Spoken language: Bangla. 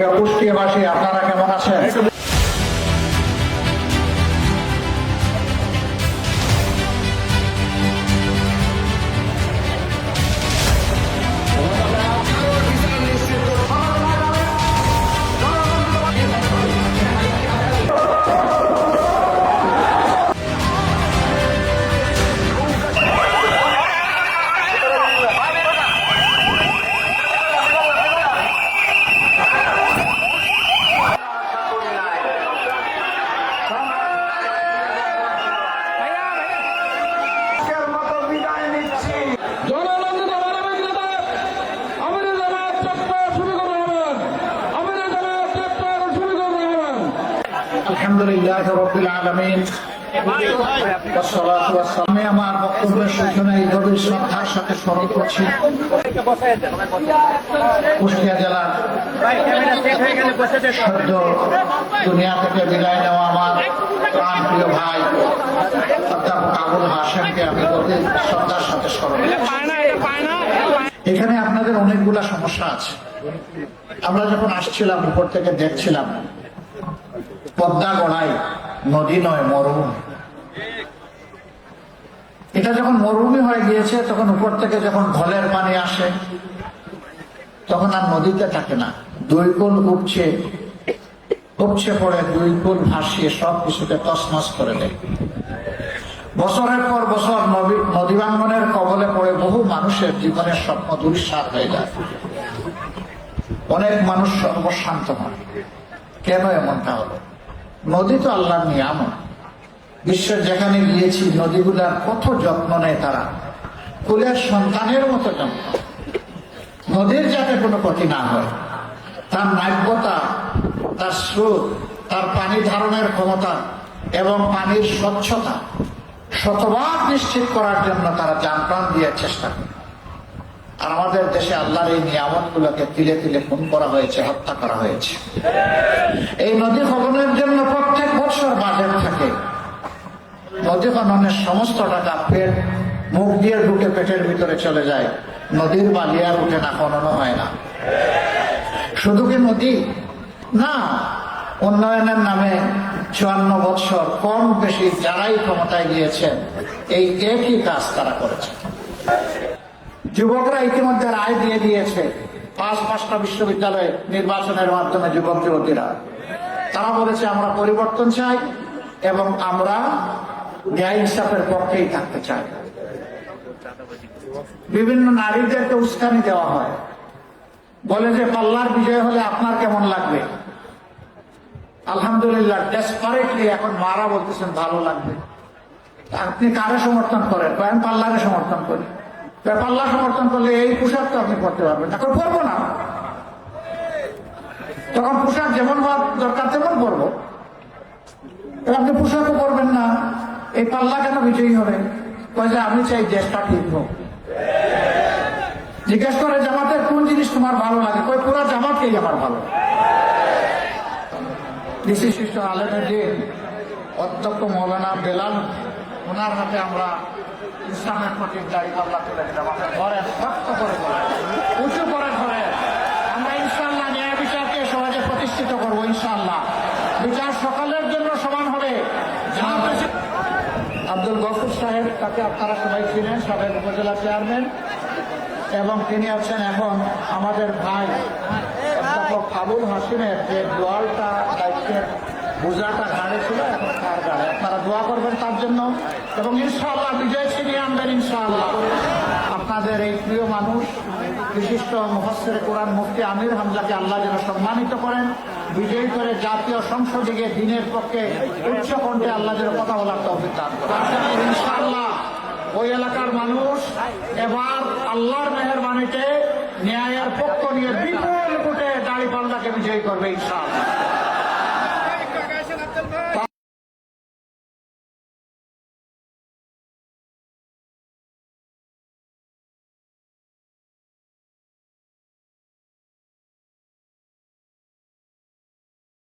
প্রিয় কুষ্টিয়াবাসী আপনারা কেমন আছেন? আলহামদুলিল্লাহ রবিল আলমিন। আমি আমার বক্তব্যের সূচনা এই গভীর শ্রদ্ধার সাথে স্মরণ করছি। কুষ্টিয়া জেলার সদ্য দুনিয়া থেকে বিদায় নেওয়া আমার প্রাণ প্রিয় ভাই অধ্যাপক আবুল হাসেমকে আমি গভীর শ্রদ্ধার সাথে স্মরণ এখানে আপনাদের অনেকগুলা সমস্যা আছে। আমরা যখন আসছিলাম, উপর থেকে দেখছিলাম পদ্মা গড়াই, নদী নয়, মরুভূমি। এটা যখন মরুভূমি হয়ে গিয়েছে, তখন উপর থেকে যখন ঢলের পানি আসে, তখন আর নদীতে থাকে না। দুই কুল উঠছে উপচে পড়ে, দুই কুল ভাসিয়ে সব কিছুকে তছনছ করে দেয়। বছরের পর বছর নদী নদীবাঙ্গনের কবলে পড়ে বহু মানুষের জীবনের স্বপ্ন দুরিশ্বাস হয়ে যায়। অনেক মানুষ সর্বশান্ত হয়। কেন এমনটা হলো? নদী তো আল্লাহর নিয়ামত। বিশ্বের যেখানে গিয়েছি, নদীগুলার কত যত্ন নেয় তারা। কুলের সন্তানের মতো যত্ন। নদীর যাতে কোনো ক্ষতি না হয়, তার নাব্যতা, তার স্রোত, তার পানি ধারণের ক্ষমতা এবং পানির স্বচ্ছতা শতভাগ নিশ্চিত করার জন্য তারা যান প্রাণ দিয়ে চেষ্টা করে। আর আমাদের দেশে আল্লাহর এই নিয়ামত গুলোকে তিলে তিলে খুন করা হয়েছে, হত্যা করা হয়েছে। এই নদী খননের জন্য প্রত্যেক বছর বাজেট থাকে। নদী খননের সমস্ত টাকা পেট মুখ দিয়ে ঢুকে পেটের ভিতরে চলে যায়, নদীর বালি আর উঠে না খননও হয় না। শুধু কি নদী? না, উন্নয়নের নামে চুয়ান্ন বছর কম বেশি যারাই ক্ষমতায় গিয়েছেন এই একই কাজ তারা করেছে। যুবকরা ইতিমধ্যে রায় দিয়ে দিয়েছে, পাঁচ পাঁচটা বিশ্ববিদ্যালয়ে নির্বাচনের মাধ্যমে যুবক যুবতীরা তারা বলেছে, আমরা পরিবর্তন চাই। এবং আমরা ন্যায় ইনসাফের পক্ষেই থাকতে চাই। বিভিন্ন নারীদেরকে উস্কানি দেওয়া হয়। বলে যে, পাল্লার বিজয় হলে আপনার কেমন লাগবে? আলহামদুলিল্লাহ ডেসপারেটলি এখন মারা বলতেছেন, ভালো লাগবে। আপনি কারে সমর্থন করেন? কয়েন পাল্লাকে সমর্থন করি। পাল্লা সমর্থন করলে এই পোশাক তো আপনি করতে পারবেন এখন করব না। তখন পোশাক যেমন হওয়ার দরকার আপনি পোশাকও করবেন না। এই পাল্লা কেন বিজয়ী হবে? কয় আমি চাই দেশটা ঠিক হোক। জিজ্ঞেস করে, জামাতের কোন জিনিস তোমার ভালো লাগে? কই পুরো জামাতকেই আমার ভালো অধ্যক্ষ মৌলানা বেলাল, ওনার হাতে আমরা ইসলামের প্রতি দায়ী পাল্লা তুলে দিলাম। ঘরে শক্ত করে উঁচু করে ধরে আমরা ইনশাল্লাহ ন্যায় বিচারকে সমাজে প্রতিষ্ঠিত করব ইনশাল্লাহ বিচার সকলের জন্য সমান হবে জামাত আব্দুল গফুর সাহেব, তাকে আপনারা সবাই ছিলেন সাবেক উপজেলা চেয়ারম্যান, এবং তিনি আছেন এখন আমাদের ভাই অধ্যাপক আবুল হাসিমের যে দোয়ালটা, দায়িত্বের বোঝাটা ঘাড়ে ছিল, এখন তার ঘাড়ে আপনারা দোয়া করবেন তার জন্য, এবং ইনশাআল্লাহ বিজয় ছিনিয়ে আনবেন ইনশাআল্লাহ। আপনাদের এই প্রিয় মানুষ, বিশিষ্ট মুহসের কোরআন মুফতি আমির হামজাকে আল্লাহ যেন সম্মানিত করেন। বিজয়ী করে জাতীয় সংসদে দিনের পক্ষে উচ্চ কণ্ঠে যেন কথা বলার তৌফিক ইনশাআল্লাহ ওই এলাকার মানুষ এবার আল্লাহর মেহরবানিতে ন্যায়ের পক্ষ নিয়ে বিপুল দাড়ি পাল্লাকে বিজয়ী করবে ইনশাআল্লাহ।